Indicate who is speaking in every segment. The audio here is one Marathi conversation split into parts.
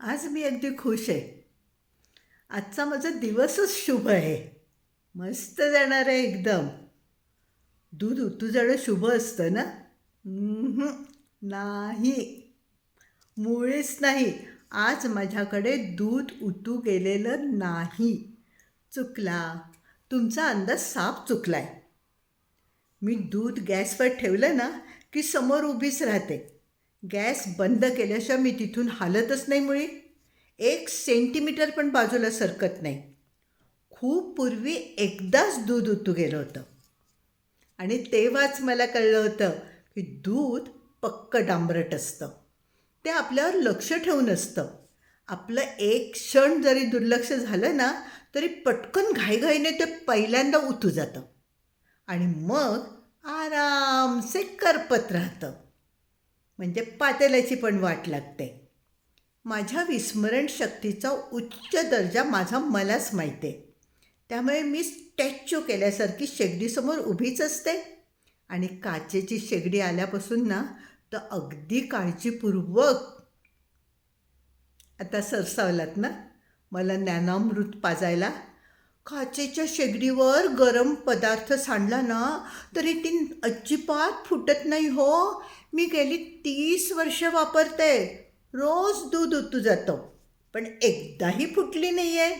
Speaker 1: आज मी अगदी खुश आहे. आजचा माझा दिवसच शुभ आहे. मस्त जाणार आहे एकदम. दूध उतू जाणं शुभ असतं ना? नाही. मुळेच नाही. आज माझ्याकडे दूध उतू गेलेलं नाही. चुकला. तुमचा अंदाज साफ चुकला आहे मी दूध गॅसवर ठेवलं ना की समोर उभीच राहते. गॅस बंद केल्याशिवाय मी तिथून हालतच नाही मुळी. एक सेंटीमीटर पण बाजूला सरकत नाही. खूप पूर्वी एकदाच दूध उतू गेलं होतं. आणि तेव्हाच मला कळलं होतं की दूध पक्क डांबरट असतं. ते आपल्यावर लक्ष ठेवून असतं. आपलं एक क्षण जरी दुर्लक्ष झालं ना तरी पटकन घाईघाईने ते पहिल्यांदा उतू जातं. आणि मग आरामसे करपत राहतं. म्हणजे पातेल्याची पण वाट लागते. माझ्या विस्मरण शक्तीचा उच्च दर्जा माझा मलाच माहिती आहे. त्यामुळे मी स्टॅच्यू केल्यासारखी शेगडीसमोर उभीच असते. आणि काचेची शेगडी आल्यापासून ना तर अगदी काळजीपूर्वक. आता सरसावलात ना मला ज्ञानामृत पाजायला. काचेच्या शेगडीवर गरम पदार्थ सांडला ना तरी ती अजिबात फुटत नाही हो. मी गेली तीस वर्ष वापरते. रोज दूध उतू जातं. पण एकदाही फुटली नाही आहे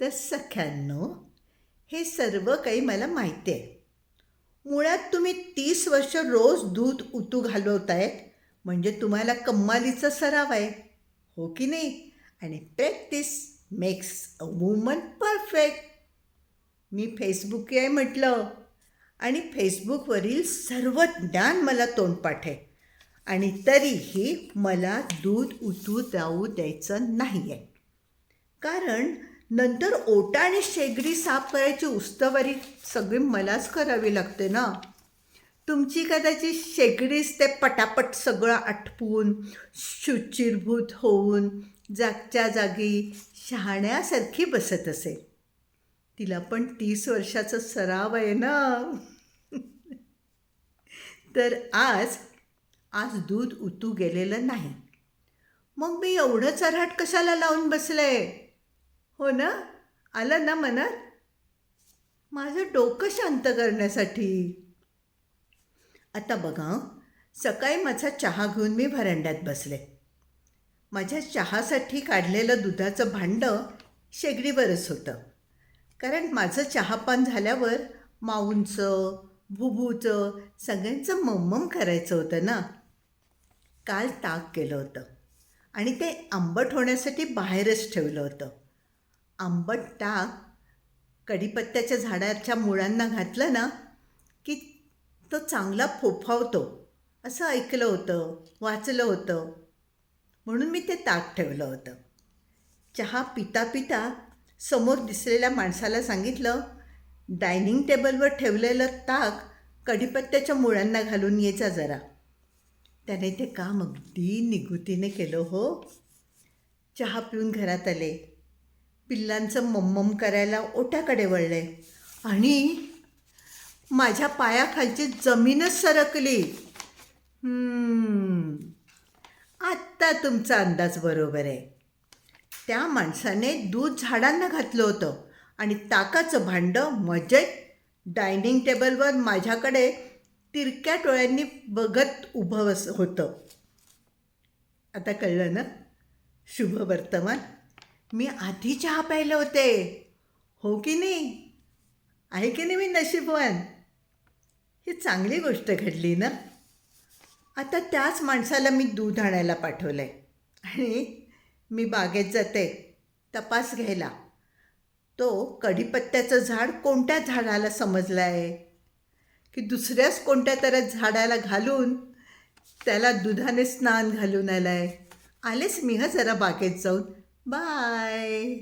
Speaker 1: तर सख्यांनो हे सर्व काही मला माहिती आहे. मुळात तुम्ही तीस वर्ष रोज दूध उतू घालवतायत म्हणजे तुम्हाला कम्मालीचा सराव आहे. हो की नाही? आणि practice makes a woman perfect me Facebook आहे म्हटलं. आणि फेसबुकवरील सर्व ज्ञान मला तोंडपाठ आहे आणि तरीही मला दूध उतू जाऊ द्यायचं नाही आहे कारण नंतर ओटा आणि शेगडी साफ करायची उस्तवारी सगळी मलाच करावी लागते ना. तुमची कदाचित शेगडीच ते पटापट सगळं आटपून शुचिरभूत होऊन जागच्या जागी शहाण्यासारखी बसत असेल तिला पण तीस वर्षाचा सराव आहे ना. तर आज आज दूध उतू गेलेलं नाही. मग मी एवढं चरहाट कशाला लावून बसले? हो ना? आलं ना मनात? माझं डोकं शांत करण्यासाठी. आता बघा सकाळी माझा चहा घेऊन मी व्हरांड्यात बसले. माझ्या चहासाठी काढलेलं दुधाचं भांडं शेगडीवरच होतं. कारण माझं चहापान झाल्यावर माऊंचं भुबूचं सगळ्यांचं मम्मम करायचं होतं ना. काल ताक केलं होतं. आणि ते आंबट होण्यासाठी बाहेरच ठेवलं होतं. आंबट ताक कढीपत्त्याच्या झाडाच्या मुळांना घातलं ना की तो चांगला फोफावतो. असं ऐकलं होतं वाचलं होतं. म्हणून मी ते ताक ठेवलं होतं. चहा पिता पिता समोर दिसलेल्या माणसाला सांगितलं डायनिंग टेबलवर ठेवलेलं ताक कढीपत्त्याच्या मुळांना घालून येचा जरा. त्याने ते काम अगदी निगुतीने केलं हो. चहा पिऊन घरात आले. पिल्लांचं मम्मम करायला ओट्याकडे वळले. आणि माझ्या पायाखालची जमीनच सरकली. आत्ता तुमचा अंदाज बरोबर आहे. त्या माणसाने दूध झाडांना घातलं होतं. आणि ताकाचं भांडं मजेत डायनिंग टेबलवर माझ्याकडे तिरक्या डोळ्यांनी बघत उभं अस होतं. आता कळलं ना? शुभ वर्तमान. मी आधी चहा प्यायले होते. हो की नाही? आहे की नाही मी नशीबवान? ही चांगली गोष्ट घडली ना? आता त्याच माणसाला मी दूध आणायला पाठवलं आहे आणि मी बागेत जाते. तपास घ्यायला. तो कढीपत्त्याचं झाड कोणत्या झाडाला समजलं आहे की दुसऱ्याच कोणत्या तर झाडाला घालून त्याला दुधाने स्नान घालून आलं आहे आलेच मी हं जरा बागेत जाऊन. बाय.